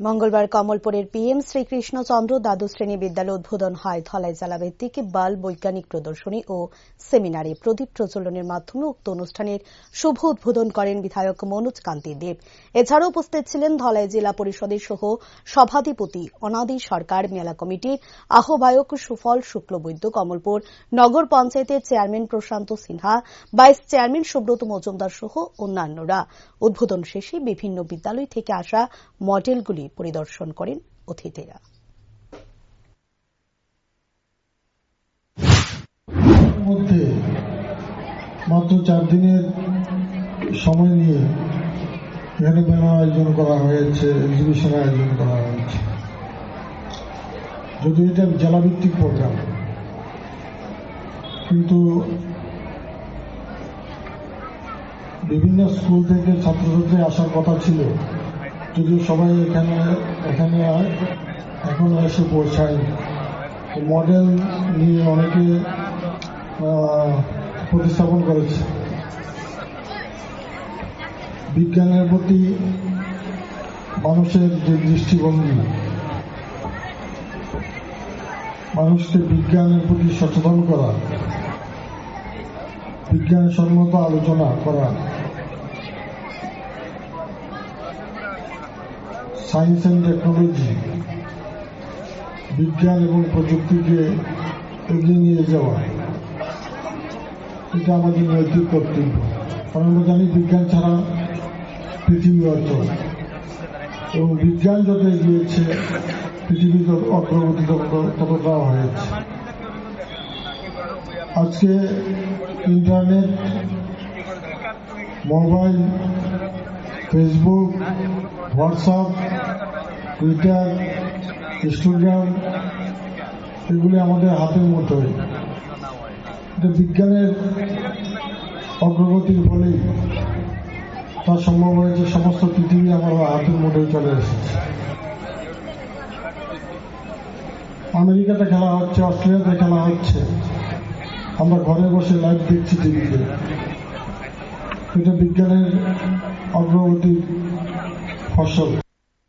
মঙ্গলবার কমলপুরের পিএম শ্রীকৃষ্ণচন্দ্র দ্বাদশ শ্রেণি বিদ্যালয় উদ্বোধন হয় ধলাই জেলা ভিত্তিক বাল বৈজ্ঞানিক প্রদর্শনী ও সেমিনারে প্রদীপ প্রজ্বলনের মাধ্যমে উক্ত অনুষ্ঠানের শুভ উদ্বোধন করেন বিধায়ক মনোজ কান্তি দেব। এছাড়াও উপস্থিত ছিলেন ধলাই জেলা পরিষদের সহ সভাধিপতি অনাদি সরকার, মেলা কমিটির আহ্বায়ক সুফল শুক্লবৈদ্য, কমলপুর নগর পঞ্চায়েতের chairman Prashanta Sinha, vice chairman Subrata Majumdar সহ অন্যান্যরা। উদ্বোধন শেষে বিভিন্ন বিদ্যালয় থেকে আসা মডেলগুলি পরিদর্শন করেন অতিথিরা। মধ্যে মাত্র চার দিনের সময় নিয়ে এখানে মেলার আয়োজন করা হয়েছে এক্সিবিশনের আয়োজন করা হয়েছে। যদিও এটা জেলাভিত্তিক প্রোগ্রাম কিন্তু বিভিন্ন স্কুল থেকে ছাত্রছাত্রী আসার কথা ছিল। যদিও সবাই এখানে এখানে এখন এসে পৌঁছায়নি মডেল নিয়ে অনেকে প্রতিস্থাপন করেছে। বিজ্ঞানের প্রতি মানুষের যে দৃষ্টিভঙ্গি, মানুষকে বিজ্ঞানের প্রতি সচেতন করা বিজ্ঞান সম্মত আলোচনা করা সায়েন্স অ্যান্ড টেকনোলজি বিজ্ঞান এবং প্রযুক্তিকে এগিয়ে নিয়ে যাওয়া, এটা আমাদের নৈতিক কর্তব্য। কারণ আমরা জানি বিজ্ঞান ছাড়া পৃথিবী অচল। এবং বিজ্ঞান যত এগিয়েছে, পৃথিবী তত অগ্রগতি তত- ততটাও হয়েছে। আজকে internet, mobile, Facebook WhatsApp Twitter Instagram এগুলি আমাদের হাতের মুঠোয় এটা বিজ্ঞানের অগ্রগতির ফলেই তা সম্ভব হয়েছে সমস্ত পৃথিবী আমার হাতের মুঠোয় চলে এসেছে। আমেরিকাতে খেলা হচ্ছে, অস্ট্রেলিয়াতে খেলা হচ্ছে। আমরা ঘরে বসে লাইভ দেখছি টিভিতে এটা বিজ্ঞানের অগ্রগতির Pastor.